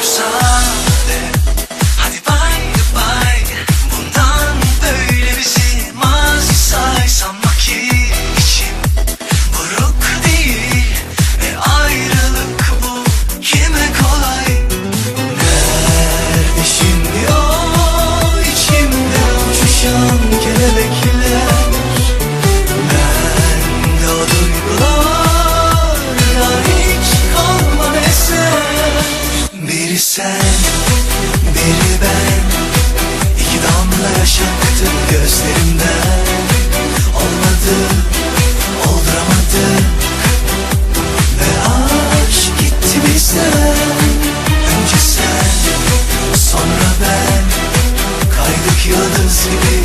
Sun. Biri ben. İki damla yaş aktı gözlerimden. Olmadı, olduramadık Ve aşk gitti bizden. Önce sen, sonra ben. Kaydık yıldız gibi